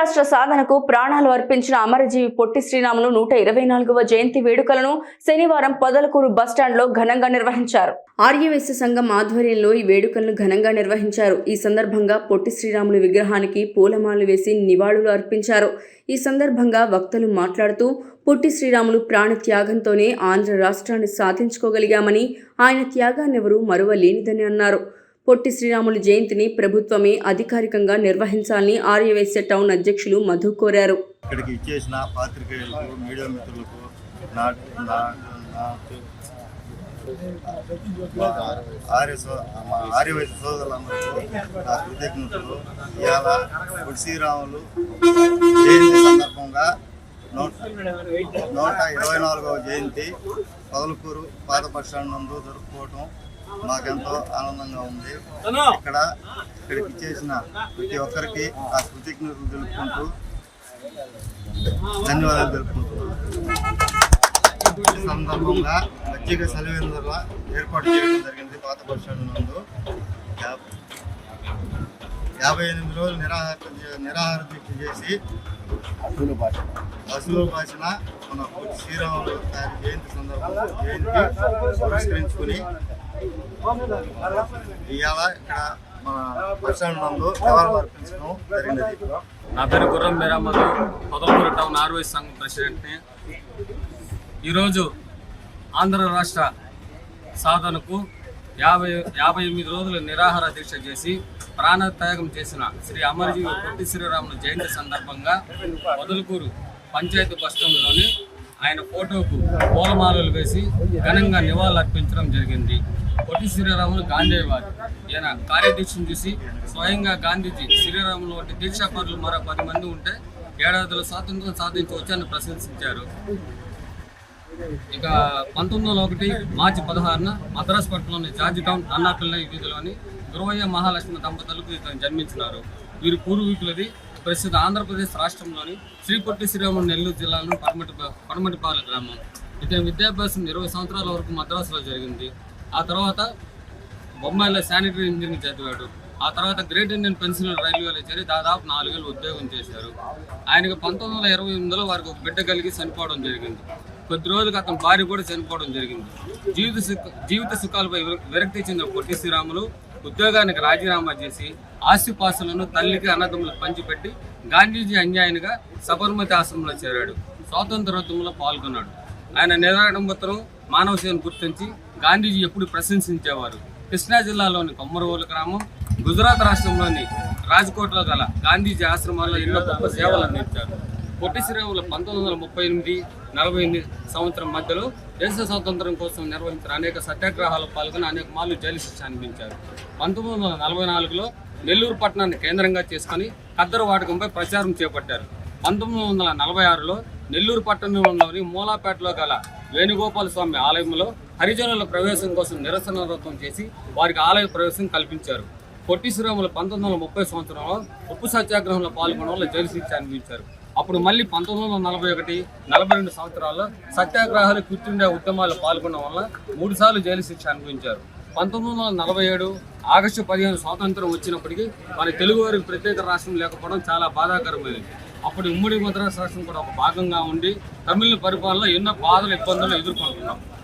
రాష్ట్ర సాధనకు ప్రాణాలు అర్పించిన అమరజీవి పొట్టి శ్రీరాములు నూట ఇరవై నాలుగవ జయంతి వేడుకలను శనివారం పొదలకూరు బస్టాండ్లో ఘనంగా నిర్వహించారు. ఆర్యవైశ్య సంఘం ఆధ్వర్యంలో ఈ వేడుకలను ఘనంగా నిర్వహించారు. ఈ సందర్భంగా పొట్టి శ్రీరాములు విగ్రహానికి పూలమాలలు వేసి నివాళులు అర్పించారు. ఈ సందర్భంగా వక్తలు మాట్లాడుతూ పొట్టి శ్రీరాములు ప్రాణ త్యాగంతోనే ఆంధ్ర రాష్ట్రాన్ని సాధించుకోగలిగామని ఆయన త్యాగాన్నెవరూ మరువలేనిదని అన్నారు. పొట్టి శ్రీరాములు జయంతిని ప్రభుత్వమే అధికారికంగా నిర్వహించాలని ఆర్యవేశ్య టౌన్ అధ్యక్షులు మధు కోరారు. ఇక్కడికి ఇచ్చేసిన పాత్రికేయులకు మీడియా మిత్రులకు నా నా- ఆర్య సో- సోదరులందరికీ నా కృతజ్ఞతలు. ఇవాళ పొట్టి శ్రీరాములు జయంతి సందర్భంగా నూట నూట ఇరవై నాలుగవ జయంతి పదలకూరు పాత బస్ స్టాండ్ నందు జరుపుకోవటం మాకెంతో ఆనందంగా ఉంది. ఇక్కడ ఇక్కడికి ఇచ్చేసిన ప్రతి ఒక్కరికి ఆ కృతజ్ఞతలు తెలుపుకుంటూ ధన్యవాదాలు తెలుపుకుంటున్నాను ఈ సందర్భంగా మజ్జిగ సెలవిందల ఏర్పాటు చేయడం జరిగింది పాత బస్ నందు. యాభై ఎనిమిది రోజులు నిరాహార నిరాహార దీక్ష చేసి అసలు భాషన మన శ్రీరాములు గారి జయంతి సందర్భంగా జయంతి పురస్కరించుకుని ఇవాళ ఇక్కడ మన బస్ నందు అర్పించడం జరిగినది నా పేరు గుర్రం మీరామదు పొదలకూరు టౌన్ ఆర్వైస్ సంఘం ప్రెసిడెంట్ని ఈరోజు ఆంధ్ర రాష్ట్ర సాధనకు యాభై యాభై ఎనిమిది రోజులు నిరాహార దీక్ష చేసి ప్రాణత్యాగం చేసిన శ్రీ అమరజీవి పొట్టి శ్రీరాములు జయంతి సందర్భంగా పొదలకూరు పంచాయతీ బస్టాండ్లోని ఆయన ఫోటోకు పూలమాలలు వేసి ఘనంగా నివాళులర్పించడం జరిగింది. పొట్టి శ్రీరాములు గాంధీవాది. ఈయన కార్యదీక్షను చూసి స్వయంగా గాంధీజీ శ్రీరాములు వంటి దీక్షాపరులు మరో పది మంది ఉంటే ఏడాదిలో స్వాతంత్రం సాధించవచ్చు అని ప్రశంసించారు. ఇక పంతొమ్మిది వందల ఒకటి మార్చి పదహారున మద్రాస్ పట్టణంలోని జార్జి టౌన్ అన్నాపిల్ల వీధిలోని గురవయ్య మహాలక్ష్మి దంపతులకు ఇతను జన్మించినారు. వీరి పూర్వీకులది ప్రస్తుత ఆంధ్రప్రదేశ్ రాష్ట్రంలోని శ్రీ పొట్టి శ్రీరాములు నెల్లూరు జిల్లాలో పడమటి పడమటిపాలెం గ్రామం. ఇతని విద్యాభ్యాసం ఇరవై సంవత్సరాల వరకు మద్రాసులో జరిగింది. ఆ తర్వాత బొంబాయిలో శానిటరీ ఇంజనీరింగ్ చదివాడు. ఆ తర్వాత గ్రేట్ ఇండియన్ పెన్సిల్ రైల్వేలో చేరి దాదాపు నాలుగేళ్ళు ఉద్యోగం చేశారు. ఆయనకు పంతొమ్మిది వందల ఇరవై ఎనిమిదిలో వారికి ఒక బిడ్డ కలిగి చనిపోవడం జరిగింది. కొద్ది రోజులకు అతని భార్య కూడా చనిపోవడం జరిగింది. జీవిత సుఖ జీవిత సుఖాలపై విరక్తి చెందిన పొట్టి శ్రీరాములు ఉద్యోగానికి రాజీనామా చేసి ఆస్తిపాస్తులను తల్లికి అన్నదమ్ములకు పంచిపెట్టి గాంధీజీ అన్యాయంగా సబర్మతి ఆశ్రమంలో చేరాడు. స్వాతంత్రోద్యమంలో పాల్గొన్నాడు. ఆయన నిరాడంబతను మానవ సేవను గుర్తించి గాంధీజీ ఎప్పుడు ప్రశంసించేవారు. కృష్ణా జిల్లాలోని కొమ్మరవోలు గ్రామం గుజరాత్ రాష్ట్రంలోని రాజ్కోట్లో గల గాంధీజీ ఆశ్రమాల్లో ఎన్నో గొప్ప సేవలు అందించారు. పొట్టి శ్రీరాములు పంతొమ్మిది వందల ముప్పై ఎనిమిది నలభై ఎనిమిది సంవత్సరం మధ్యలో దేశ స్వాతంత్రం కోసం నిర్వహించిన అనేక సత్యాగ్రహాలు పాల్గొని అనేక మార్లు జైలు శిక్ష అనిపించారు. పంతొమ్మిది వందల నలభై నాలుగులో నెల్లూరు పట్టణాన్ని కేంద్రంగా చేసుకొని ఖద్దరు వాడకంపై ప్రచారం చేపట్టారు. పంతొమ్మిది వందల నలభై ఆరులో నెల్లూరు పట్టణంలోని మూలాపేటలో గల వేణుగోపాల స్వామి ఆలయంలో హరిజనుల ప్రవేశం కోసం నిరసన వ్రతం చేసి వారికి ఆలయ ప్రవేశం కల్పించారు. పొట్టి శ్రీరాములు పంతొమ్మిది వందల ముప్పై సంవత్సరంలో ఉప్పు సత్యాగ్రహంలో పాల్గొనడం వల్ల జైలు శిక్ష అనిపించారు అప్పుడు మళ్ళీ పంతొమ్మిది వందల నలభై ఒకటి నలభై రెండు సంవత్సరాల్లో సత్యాగ్రహాలు కూర్చుండే ఉద్యమాలు పాల్గొనడం వల్ల మూడు సార్లు జైలు శిక్ష అనుభవించారు. పంతొమ్మిది వందల నలభై ఏడు ఆగస్టు పదిహేను స్వాతంత్రం వచ్చినప్పటికీ మన తెలుగువారికి ప్రత్యేక రాష్ట్రం లేకపోవడం చాలా బాధాకరమైనది. అప్పుడు ఉమ్మడి మద్రాసు రాష్ట్రం కూడా ఒక భాగంగా ఉండి తమిళ పరిపాలన ఎన్నో బాధలు ఇబ్బందులు ఎదుర్కొంటున్నాం.